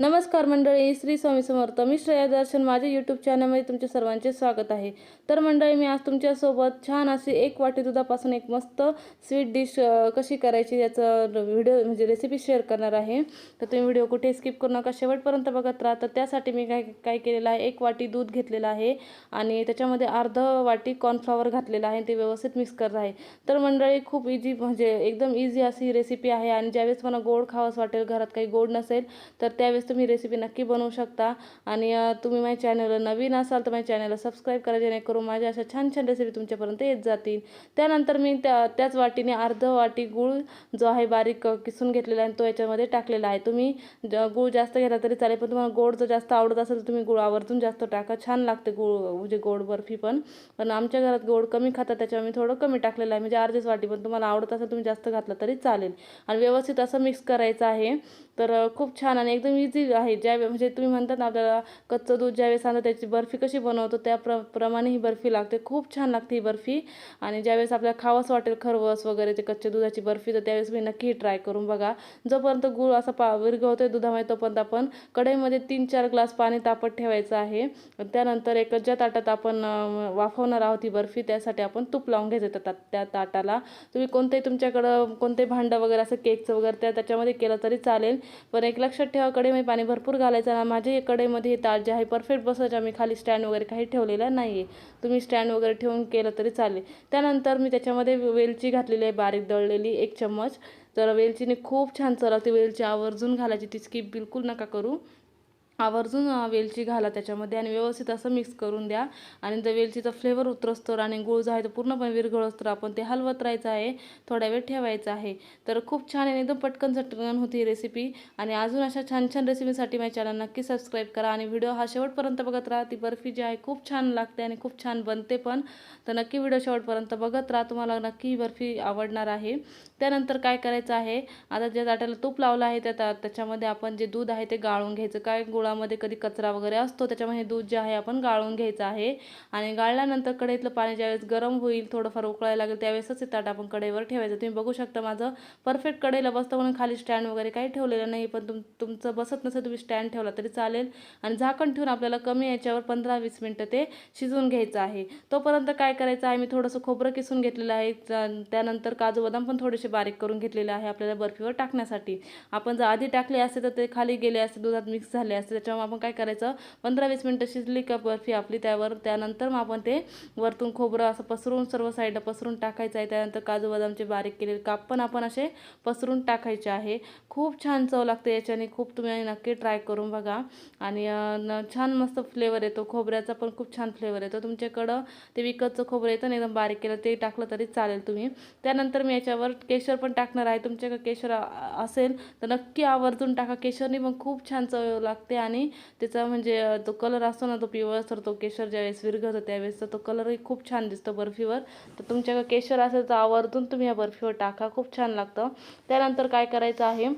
नमस्कार मंडळी श्री स्वामी समर्थ. मी श्रेया दर्शन. माझ्या यूट्यूब चॅनलमध्ये तुमचे सर्वांचे स्वागत आहे. तर मंडळी मी आज तुमच्यासोबत छान अशी एक वाटी दुधापासून एक मस्त स्वीट डिश कशी करायची याचं व्हिडिओ म्हणजे रेसिपी शेअर करणार आहे. तर तुम्ही व्हिडिओ कुठे स्किप करू नका. शेवटपर्यंत बघत राहा. तर त्यासाठी मी काय काय केलेलं आहे एक वाटी दूध घेतलेलं आहे आणि त्याच्यामध्ये अर्ध वाटी कॉर्नफ्लॉवर घातलेलं आहे ते व्यवस्थित मिक्स करत आहे. तर मंडळी खूप इझी म्हणजे एकदम इझी अशी रेसिपी आहे आणि ज्यावेळेस मला गोड खावंच वाटेल घरात काही गोड नसेल तर त्यावेळेस तुम्ही रेसिपी नक्की बनवू शकता. आणि तुम्ही माझ्या चॅनलला नवीन असाल तर माझ्या चॅनलला सबस्क्राईब करा जेणेकरून माझ्या अशा छान छान रेसिपी तुमच्यापर्यंत येत जातील. त्यानंतर मी त्या त्याच वाटीने अर्ध वाटी गूळ जो आहे बारीक किसून घेतलेला आहे तो याच्यामध्ये टाकलेला आहे. तुम्ही गूळ जास्त घेतला तरी चालेल पण तुम्हाला गोड जर जास्त आवडत असेल तर तुम्ही गुळ आवर्जून जास्त टाका. छान लागते गुळ म्हणजे गोड बर्फी पण. पण आमच्या घरात गोड कमी खातात त्याच्यामुळे मी थोडं कमी टाकलेलं आहे. म्हणजे अर्धेच वाटी पण तुम्हाला आवडत असेल तुम्ही जास्त घातलं तरी चालेल. आणि व्यवस्थित असं मिक्स करायचं आहे. तर खूप छान आणि एकदम इझी आहे. ज्या म्हणजे तुम्ही म्हणतात ना आपल्याला कच्चं दूध ज्यावेळेस आणतं त्याची बर्फी कशी बनवतो त्या प्र प्रमाणे ही बर्फी लागते. खूप छान लागते ही बर्फी. आणि ज्यावेळेस आपल्याला खावंच वाटेल खरवस वगैरे ते कच्च्या दुधाची बर्फी तर त्यावेळेस मी नक्की ट्राय करून बघा. जोपर्यंत गूळ असा पा विरघळतोय दुधामध्ये तोपर्यंत आपण कढईमध्ये तीन चार ग्लास पाणी तापत ठेवायचं आहे. त्यानंतर एक ज्या ताटात आपण वाफवणार आहोत ही बर्फी त्यासाठी आपण तूप लावून घ्यायचं त्या त्या ताटाला. तुम्ही कोणतेही तुमच्याकडं कोणते भांडं वगैरे असं केकचं वगैरे त्या त्याच्यामध्ये केलं तरी चालेल. पण एक लक्षात ठेवा कडेमध्ये पाणी भरपूर घालायचं ना माझे कडेमध्ये हे ताट जे आहे परफेक्ट बसायचं. मी खाली स्टँड वगैरे काही ठेवलेला नाही आहे तुम्ही स्टँड वगैरे ठेवून केलं तरी चालेल. त्यानंतर मी त्याच्यामध्ये वेलची घातलेली आहे बारीक दळलेली एक चम्मच. तर वेलचीने खूप छान चला वेलची आवर्जून घालायची. ती स्किप बिलकुल नका करू. आवर्जून वेलची घाला त्याच्यामध्ये आणि व्यवस्थित असं मिक्स करून द्या. आणि जर वेलचीचा फ्लेवर उतरस्तर आणि गुळ जो आहे तो पूर्णपणे विरघळत तर आपण ते हलवत राहायचं आहे. थोड्या वेळ ठेवायचं आहे. तर खूप छान आणि एकदम पटकन झटकन होती ही रेसिपी आणि अजून अशा छान छान रेसिपीसाठी माझ्या चॅनल नक्की सबस्क्राईब करा. आणि व्हिडिओ हा शेवटपर्यंत बघत राहा. ती बर्फी जी आहे खूप छान लागते आणि खूप छान बनते पण. तर नक्की व्हिडिओ शेवटपर्यंत बघत राहा. तुम्हाला नक्की ही बर्फी आवडणार आहे. त्यानंतर काय करायचं आहे? आता ज्या ताट्याला तूप लावलं आहे त्या त्याच्यामध्ये आपण जे दूध आहे ते गाळून घ्यायचं. काय गुळामध्ये कधी कचरा वगैरे असतो त्याच्यामध्ये दूध जे आहे आपण गाळून घ्यायचं आहे. आणि गाळल्यानंतर कढईतलं पाणी ज्यावेळेस गरम होईल थोडंफार उकळायला लागेल त्यावेळेसच ते ताट आपण कढईवर ठेवायचं. तुम्ही बघू शकता माझं परफेक्ट कढईला बसतं म्हणून खाली स्टँड वगैरे काही ठेवलेलं नाही पण तुम तुमचं बसत नसेल तुम्ही स्टँड ठेवला तरी चालेल. आणि झाकण ठेवून आपल्याला कमी याच्यावर पंधरा वीस मिनटं ते शिजवून घ्यायचं आहे. तोपर्यंत काय करायचं आहे मी थोडंसं खोबरं किसून घेतलेलं आहे. त्यानंतर काजू बदाम पण थोडेसे बारीक करून घेतलेले आहे आपल्याला बर्फीवर टाकण्यासाठी. आपण जर आधी टाकले असते तर ते खाली गेले असते दुधात मिक्स झाले असते. त्याच्यामुळे आपण काय करायचं? पंधरा वीस मिनटं शिजली का बर्फी आपली त्यावर त्यानंतर मग आपण ते वरतून खोबरं असं पसरून सर्व साईडला पसरून टाकायचं आहे. त्यानंतर काजू बदामचे बारीक केलेले काप पण आपण असे पसरून टाकायचे आहे. खूप छान चव लागते याच्याने. खूप तुम्ही नक्की ट्राय करून बघा. आणि छान मस्त फ्लेवर येतो. खोबऱ्याचा पण खूप छान फ्लेवर येतो. तुमच्याकडं ते विकतचं खोबरं येतं ना एकदम बारीक केलं ते टाकलं तरी चालेल तुम्ही. त्यानंतर मी याच्यावर केशर पण टाकणार आहे. तुमच्याकडे केशर असेल तर नक्की आवर्जून टाका. केशरनी पण खूप छान चव लागते आणि त्याचा म्हणजे तो कलर असतो ना तो पिवळसर तो केशर ज्यावेळेस विरघळतो त्यावेळेस तर तो कलरही खूप छान दिसतो बर्फीवर. तर तुमच्याकडे केशर असेल तर आवर्जून तुम्ही या बर्फीवर टाका खूप छान लागतं. त्यानंतर काय करायचं आहे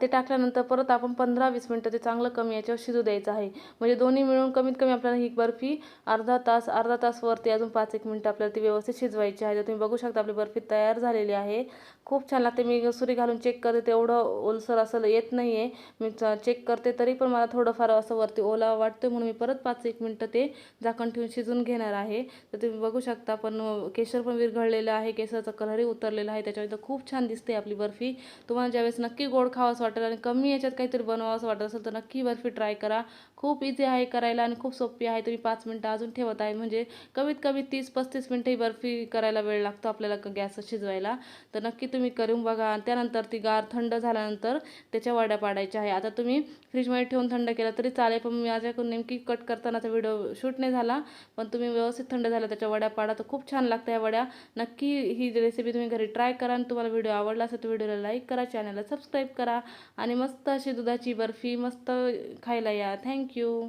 ते टाकल्यानंतर परत आपण पंधरा वीस मिनटं ते चांगलं कमी याच्यावर शिजू द्यायचं आहे. म्हणजे दोन्ही मिळून कमीत कमी आपल्याला ही बर्फी अर्धा तास अर्धा तास वरती अजून पाच एक मिनटं आपल्याला ती व्यवस्थित शिजवायची आहे. तर तुम्ही बघू शकता आपली बर्फी तयार झालेली आहे. खूप छान लागते. मी सुरी घालून चेक करते. तेवढं ओलसर असं येत नाही आहे मी चेक करते तरी पण मला थोडंफार असं वरती ओला वाटतो म्हणून मी परत पाच एक मिनटं ते झाकण ठेवून शिजून घेणार आहे. तर तुम्ही बघू शकता पण केशर पण विरघळलेलं आहे. केसरचा कलरही उतरलेला आहे. त्याच्यावर खूप छान दिसते आपली बर्फी. तुम्हाला ज्यावेळेस नक्की गोड खावं असं वाटेल आणि कमी याच्यात काहीतरी बनवावं असं वाटत असेल तर नक्की बर्फी ट्राय करा. खूप इझी आहे करायला आणि खूप सोपी आहे. तुम्ही पाच मिनटं अजून ठेवत आहे. म्हणजे कमीत कमी तीस पस्तीस मिनटं ही बर्फी करायला वेळ लागतो आपल्याला गॅस शिजवायला. तर नक्की तुम्ही करून बघा. त्यानंतर ती गार थंड झाल्यानंतर त्याच्या वड्या पाडायच्या आहे. आता तुम्ही फ्रीजमध्ये ठेवून थंड केला तरी चालेल. पण माझ्याकडून नेमकी कट करतानाचा व्हिडिओ शूट नाही झाला. पण तुम्ही व्यवस्थित थंड झाला त्याच्या वड्या पाडा. तर खूप छान लागतं या वड्या. नक्की ही रेसिपी तुम्ही घरी ट्राय करा. आणि तुम्हाला व्हिडिओ आवडला असेल तर व्हिडिओला लाईक करा. चॅनलला सबस्क्राईब करा. आणि मस्त अशी दुधाची बर्फी मस्त खायला या. थँक्यू